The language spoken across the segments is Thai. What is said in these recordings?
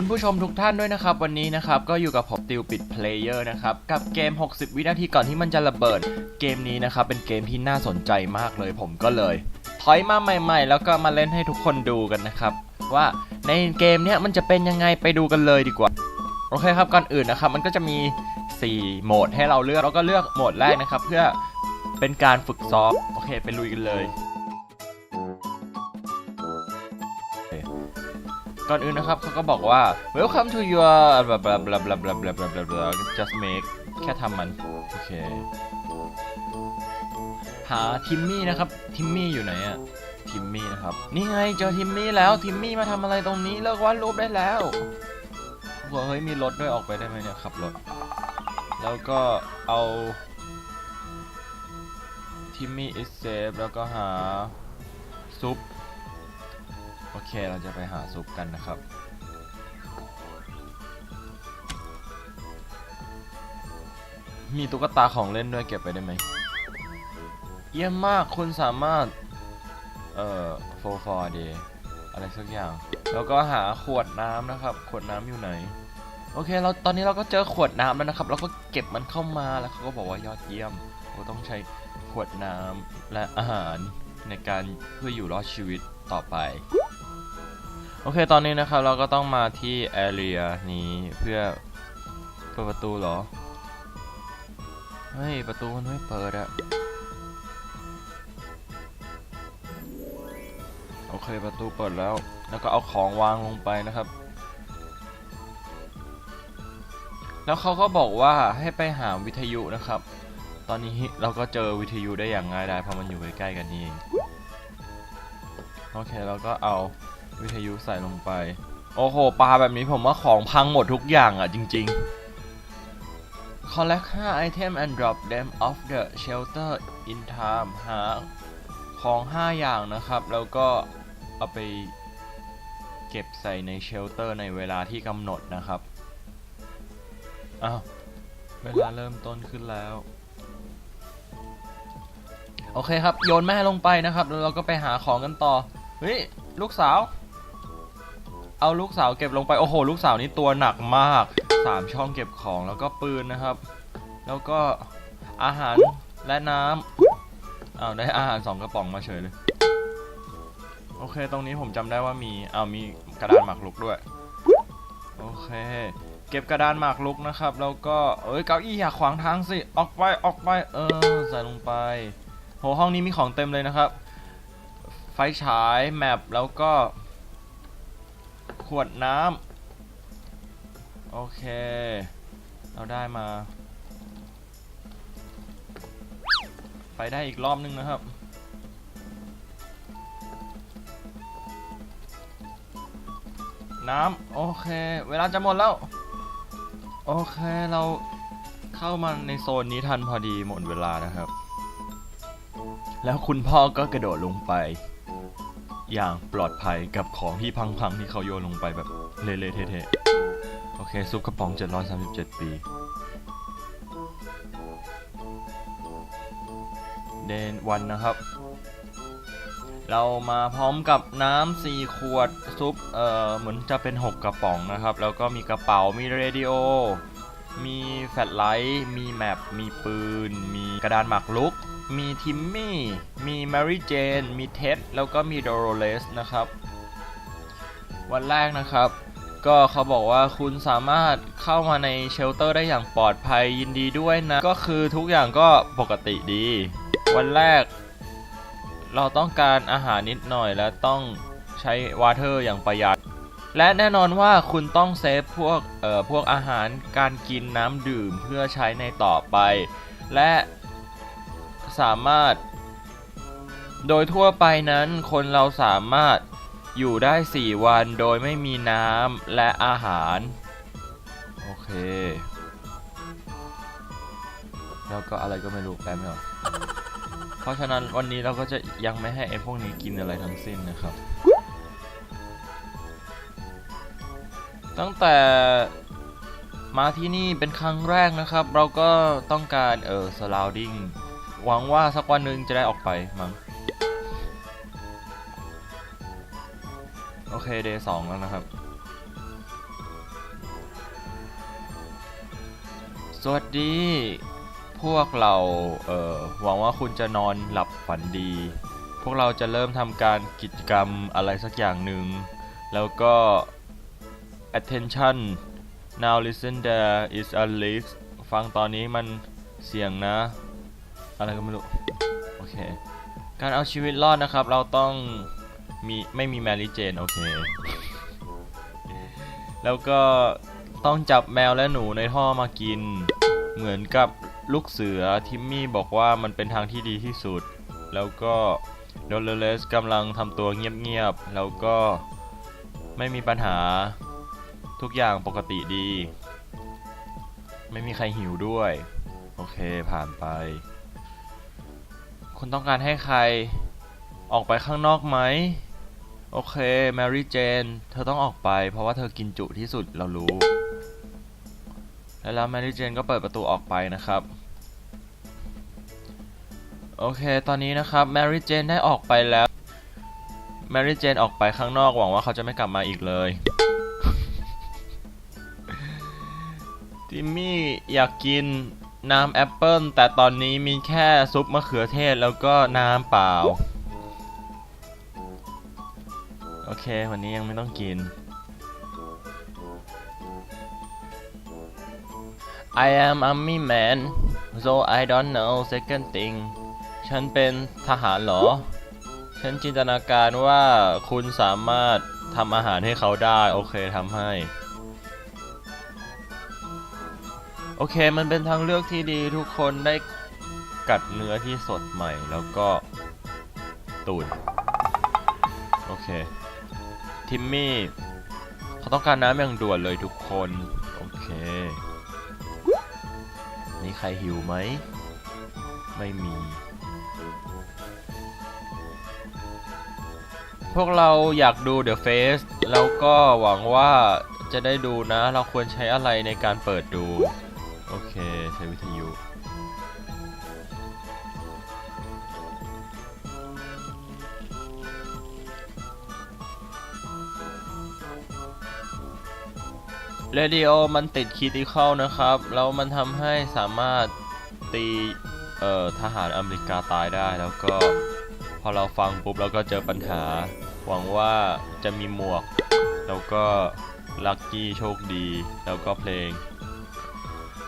คุณผู้ชมทุกท่านด้วยนะครับ วันนี้นะครับ ก็อยู่กับผมติวปิดเพลเยอร์นะครับ กับเกม 60 วินาทีก่อนที่มันจะระเบิด เกมนี้นะครับ เป็นเกมที่น่าสนใจมากเลยผมก็เลย ถอยมาใหม่ ๆ แล้วก็มาเล่นให้ทุกคนดูกันนะครับ ว่าในเกมเนี้ยมันจะเป็นยังไงไปดูกันเลยดีกว่า โอเคครับก่อนอื่นนะครับ มันก็จะมี 4 โหมดให้เราเลือกเราก็เลือกโหมดแรกนะครับ เพื่อเป็นการฝึกซ้อมโอเคไปลุยกันเลย ก่อนอื่นนะครับเขาก็บอกว่า welcome to your blah blah blah blah blah blah blah blah blah just make แค่ทำมัน โอเค หาทิมมี่นะครับ ทิมมี่อยู่ไหนอะทิมมี่นะครับ นี่ไงเจอทิมมี่แล้ว ทิมมี่มาทำอะไรตรงนี้ เลิกวาดรูปได้แล้วบอกเฮ้ยมีรถด้วยออกไปได้ไหมเนี่ยขับรถ แล้วก็เอาทิมมี่ is safe แล้วก็หาซุป โอเคเราจะไปหาซุปกันนะครับ มีตุ๊กตาของเล่นด้วยเก็บไปได้ไหมเยี่ยมมากคุณสามารถ เอ่อโฟฟอร์เดอะไรสักอย่าง แล้วก็หาขวดน้ำนะครับ ขวดน้ำอยู่ไหน โอเคเราตอนนี้เราก็เจอขวดน้ำแล้วนะครับ เราก็เก็บมันเข้ามาแล้วเขาก็บอกว่ายอดเยี่ยมเราต้องใช้ขวดน้ำและอาหารในการเพื่ออยู่รอดชีวิตต่อไป โอเคตอนนี้นะครับเราก็ต้องมาที่แอเรียนี้เพื่อเปิดประตูเหรอ เฮ้ย ประตูมันไม่เปิดอะโอเคประตูเปิดแล้ว แล้วก็เอาของวางลงไปนะครับ แล้วเขาก็บอกว่าให้ไปหาวิทยุนะครับ ตอนนี้เราก็เจอวิทยุได้อย่างง่ายดายเพราะมันอยู่ใกล้ๆกันนี่เอง โอเคเราก็เอา วิทยุใส่ลงไป โอ้โห ปลาแบบนี้ผมว่าของพังหมดทุกอย่างอะจริง ๆ collect 5 item and drop them off the shelter in time หาของ 5 อย่างนะครับ แล้วก็เอาไปเก็บใส่ในเชลเตอร์ในเวลาที่กำหนดนะครับ อ้าว เวลาเริ่มต้นขึ้นแล้ว โอเคครับ โยนแม่ลงไปนะครับ แล้วเราก็ไปหาของกันต่อ เฮ้ย ลูกสาว เอาลูกสาวเก็บลงไป โอ้โห ลูกสาวนี่ตัวหนักมากสามช่องเก็บของแล้วก็ปืนนะครับ แล้วก็อาหารและน้ำเอาได้อาหารสองกระป๋องมาเฉยเลย โอเค ตรงนี้ผมจำได้ว่ามีเอามีกระดานหมากรุกด้วย โอเค เก็บกระดานหมากรุกนะครับ แล้วก็ เอ้ย เก้าอี้อย่าขวางทางสิ ออกไป ออกไป เออ ใส่ลงไป โห ห้องนี้มีของเต็มเลยนะครับ ไฟฉาย แมป แล้วก็ ขวดน้ำโอเค เราได้มา ไปได้อีกรอบนึงนะครับ น้ำโอเค เวลาจะหมดแล้ว โอเคเราเข้ามาในโซนนี้ทันพอดีหมดเวลานะครับ แล้วคุณพ่อก็กระโดดลงไป อย่างปลอดภัยกับของที่พังๆที่เขาโยนลงไปแบบเละๆเทะๆโอเค ซุปกระป๋อง 737 ปี เดนวันนะครับ เรามาพร้อมกับน้ำสี่ขวด ซุป เอ่อ เหมือนจะเป็น 6 กระป๋องนะครับ แล้วก็มีกระเป๋า มีเรดิโอ มีแฟลชไลท์ มีแมป มีปืน มีกระดานหมากรุก มีทิมมี่ มีแมรี่เจน มีเท็ดแล้วก็มีโดโรเลสนะครับ วันแรกนะครับ ก็เขาบอกว่าคุณสามารถเข้ามาในเชลเตอร์ได้อย่างปลอดภัยยินดีด้วยนะ ก็คือทุกอย่างก็ปกติดี วันแรก เราต้องการอาหารนิดหน่อยและต้องใช้วาเทอร์อย่างประหยัด และแน่นอนว่าคุณต้องเซฟพวกเอ่อพวกอาหารการกินน้ำดื่มเพื่อใช้ในต่อไป และ สามารถ โดยทั่วไปนั้นคนเราสามารถอยู่ได้ 4 วันโดยไม่มีน้ำและอาหาร โอเค แล้วก็อะไรก็ไม่รู้แป๊บนึงเพราะฉะนั้นวันนี้เราก็จะยังไม่ให้ไอ้พวกนี้กินอะไรทั้งสิ้นนะครับ ตั้งแต่มาที่นี่เป็นครั้งแรกนะครับ เราก็ต้องการเออสลาวดิ้ง หวังว่าสักวันหนึ่งจะได้ออกไปมั้งโอเคเดย์สองแล้วนะครับ สวัสดี พวกเราเอ่อหวังว่าคุณจะนอนหลับฝันดี พวกเราจะเริ่มทำการกิจกรรมอะไรสักอย่างหนึ่ง แล้วก็ attention now listen there is a leak ฟังตอนนี้มันเสียงนะ อะไรก็ไม่รู้ โอเค การเอาชีวิตรอดนะครับ เราต้องมีไม่มีแมรี่เจน โอเค แล้วก็ต้องจับแมวและหนูในท่อมากิน เหมือนกับลูกเสือทิมมี่บอกว่ามันเป็นทางที่ดีที่สุด แล้วก็โดลเลสกำลังทำตัวเงียบๆ แล้วก็ไม่มีปัญหาทุกอย่างปกติดี ไม่มีใครหิวด้วย โอเคผ่านไป คุณต้องการให้ใครออกไปข้างนอกไหม โอเค แมรี่เจน เธอต้องออกไป เพราะว่าเธอกินจุที่สุดเรารู้ แล้วแมรี่เจนก็เปิดประตูออกไปนะครับ โอเค ตอนนี้นะครับ แมรี่เจนได้ออกไปแล้ว แมรี่เจนออกไปข้างนอก หวังว่าเขาจะไม่กลับมาอีกเลยทิมมี่อยากกิน น้ำแอปเปิลแต่ตอนนี้มีแค่ซุปมะเขือเทศแล้วก็น้ำเปล่า โอเค วันนี้ยังไม่ต้องกิน I am army man so I don't know second thing ฉันเป็นทหารเหรอ ฉันจินตนาการว่าคุณสามารถทำอาหารให้เขาได้ โอเคทำให้ โอเค มันเป็นทางเลือกที่ดีทุกคนได้กัดเนื้อที่สดใหม่แล้วก็ตูดโอเค ทิมมี่เขาต้องการน้ำอย่างด่วนเลยทุกคน โอเค มีใครหิวไหม ไม่มี พวกเราอยากดู The Face แล้วก็หวังว่าจะได้ดูนะ เราควรใช้อะไรในการเปิดดู เรดิโอมันติดคีติคอลนะครับ แล้วมันทำให้สามารถตีเอ่อทหารอเมริกาตายได้แล้วก็ พอเราฟังปุ๊บเราก็เจอปัญหา หวังว่าจะมีหมวก แล้วก็ลัคกี้โชคดี แล้วก็เพลง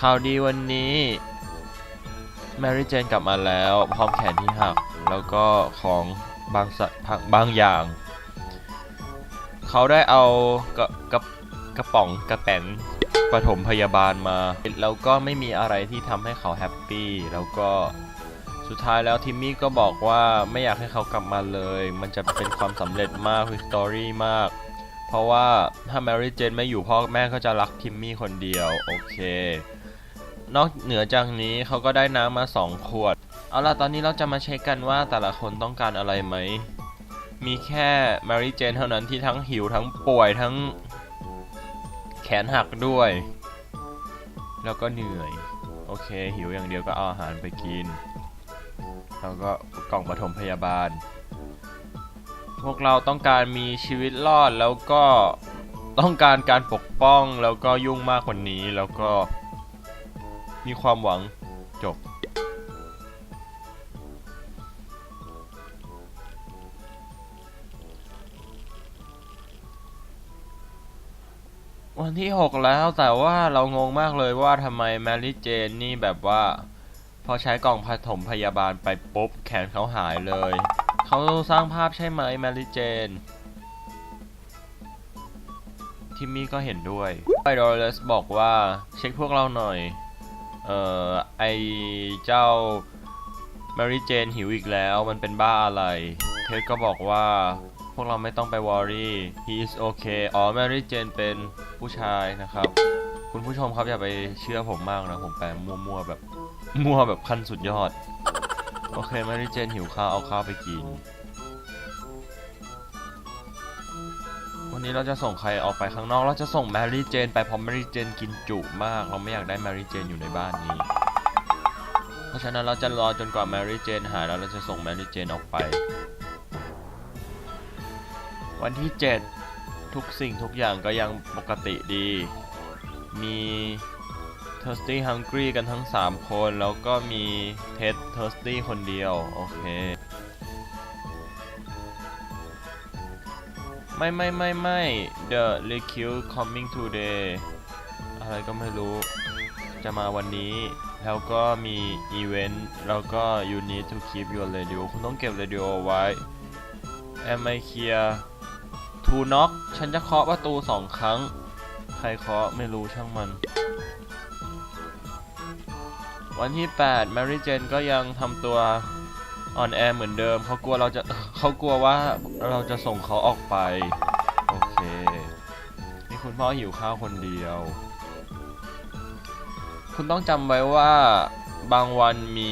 ข่าวดีวันนี้แมรี่เจนกลับมาแล้ว พร้อมแขนที่หัก แล้วก็ของบางสัตว์บางอย่าง เขาได้เอากระกระ กระป๋องกระแป๋งปฐมพยาบาลมาแล้วก็ไม่มีอะไรที่ทำให้เขาแฮปปี้แล้วก็สุดท้ายแล้วทิมมี่ก็บอกว่าไม่อยากให้เขากลับมาเลย มันจะเป็นความสำเร็จมากวิกตอรี่มาก เพราะว่าถ้าแมรี่เจนไม่อยู่พ่อแม่ก็จะรักทิมมี่คนเดียวโอเคนอกเหนือจากนี้เขาก็ได้น้ำมา 2 ขวด เอาล่ะตอนนี้เราจะมาเช็คกันว่าแต่ละคนต้องการอะไรไหม มีแค่แมรี่เจนเท่านั้นที่ทั้งหิวทั้งป่วยทั้ง แขนหักด้วย แล้วก็เหนื่อย โอเค หิวอย่างเดียวก็เอาอาหารไปกิน แล้วก็กล่องปฐมพยาบาล พวกเราต้องการมีชีวิตรอดแล้วก็ต้องการการปกป้องแล้วก็ยุ่งมากกว่านี้แล้วก็มีความหวังจบ วันที่ 6 แล้วแต่ว่าเรางงมากเลยว่าทำไมแมรี่เจนนี่แบบว่า พอใช้กล่องผสมพยาบาลไปปุ๊บแขนเขาหายเลย เขาสร้างภาพใช่ไหมแมรี่เจนทิมมี่ก็เห็นด้วยไอดอลเลสบอกว่าเช็คพวกเราหน่อย เอ่อ ไอเจ้าแมรี่เจนหิวอีกแล้วมันเป็นบ้าอะไร เทสก็บอกว่า พวกเราไม่ต้องไปวอรี่ he is okay อ๋อแมรี่เจนเป็นผู้ชายนะครับ คุณผู้ชมครับอย่าไปเชื่อผมมากนะ ผมแปลมั่วๆแบบมั่วแบบขั้นสุดยอด โอเคแมรี่เจนหิวข้าวเอาข้าวไปกิน วันนี้เราจะส่งใครออกไปข้างนอก เราจะส่งแมรี่เจนไปเพราะแมรี่เจนกินจุมาก เราไม่อยากได้แมรี่เจนอยู่ในบ้านนี้ เพราะฉะนั้นเราจะรอจนกว่าแมรี่เจนหายแล้วเราจะส่งแมรี่เจนออกไป วันที่ 7 ทุกสิ่งทุกอย่างก็ยังปกติดี มีเธ Thirsty Hungry กันทั้ง 3 คน แล้วก็มีเท็ด Thirsty คนเดียว โอเค ไม่ไม่ไม่ไม่ The r e c u i coming today อะไรก็ไม่รู้ จะมาวันนี้ แล้วก็มีอีเวนต์ แล้วก็ you need to keep your radio คุณต้องเก็บ radio ไว้ Am I here to knock ฉันจะเคาะประตูสองครั้ง ใครเคาะไม่รู้ช่างมัน วันที่8 Mary Jane ก็ยังทำตัวอ่อนแอเหมือนเดิมเขากลัวเราจะเขากลัวว่าเราจะส่งเขาออกไป โอเคนี่คุณพ่อหิวข้าวคนเดียว คุณต้องจำไว้ว่าบางวันมี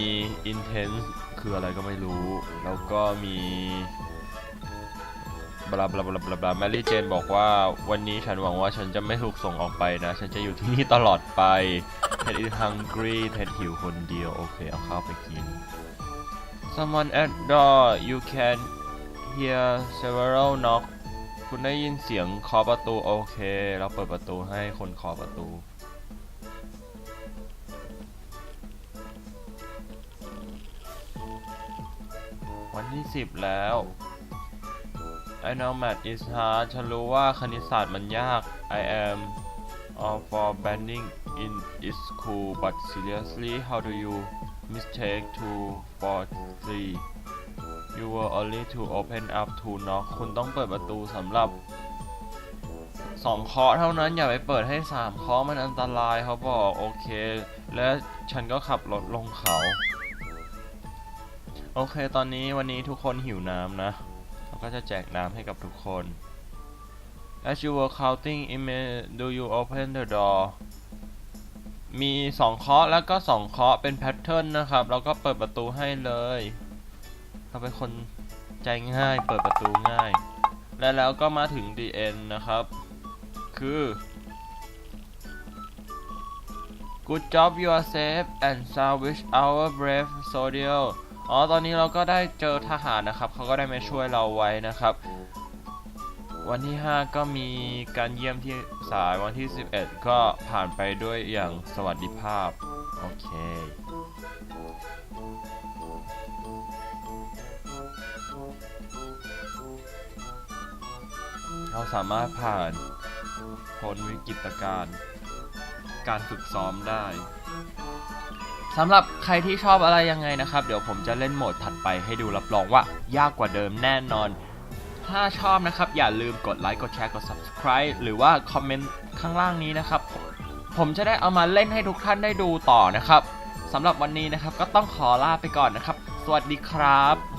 intense คืออะไรก็ไม่รู้ แล้วก็มี บลาบลาบลาบลาบลาแมรี่เจนบอกว่าวันนี้ฉันหวังว่าฉันจะไม่ถูกส่งออกไปนะ ฉันจะอยู่ที่นี่ตลอดไป Ted is hungry Ted หิวคนเดียว โอเค เอาข้าวไปกิน Someone at door you can hear several knock คุณได้ยินเสียงเคาะประตู โอเค เราเปิดประตูให้คนเคาะประตูวันที่ 10 แล้ว I know math is hard ฉันรู้ว่าคณิตศาสตร์มันยาก I am all for banning in is school but seriously how do you mistake two for three you were only to open up to knock คุณต้องเปิดประตูสำหรับสองเคาะเท่านั้นอย่าไปเปิดให้สามเคาะมันอันตรายเขาบอกโอเค และฉันก็ขับรถลงเขา โอเคตอนนี้วันนี้ทุกคนหิวน้ำนะ ก็จะแจกน้ำให้กับทุกคน As you were counting i m a do you open the door มีสองเคาะแล้วก็สองเคาะเป็นแพทเทิร์นนะครับเราก็เปิดประตูให้เลยเราเป็นคนใจง่ายเปิดประตูง่าย และแล้วก็มาถึง the end นะครับ คือ Good job you are safe and salvage our brave soldier อ๋อตอนนี้เราก็ได้เจอทหารนะครับเขาก็ได้มาช่วยเราไว้นะครับ วันที่ 5 ก็มีการเยี่ยมที่สายวันที่ 11 ก็ผ่านไปด้วยอย่างสวัสดิภาพ โอเคเราสามารถผ่านพ้นวิกฤตการการฝึกซ้อมได้ สำหรับใครที่ชอบอะไรยังไงนะครับ เดี๋ยวผมจะเล่นโหมดถัดไปให้ดูรับรองว่ายากกว่าเดิมแน่นอน ถ้าชอบนะครับ อย่าลืมกดไลค์กดแชร์กด subscribe หรือว่าคอมเมนต์ข้างล่างนี้นะครับ ผมจะได้เอามาเล่นให้ทุกท่านได้ดูต่อนะครับสำหรับวันนี้นะครับก็ต้องขอลาไปก่อนนะครับ สวัสดีครับ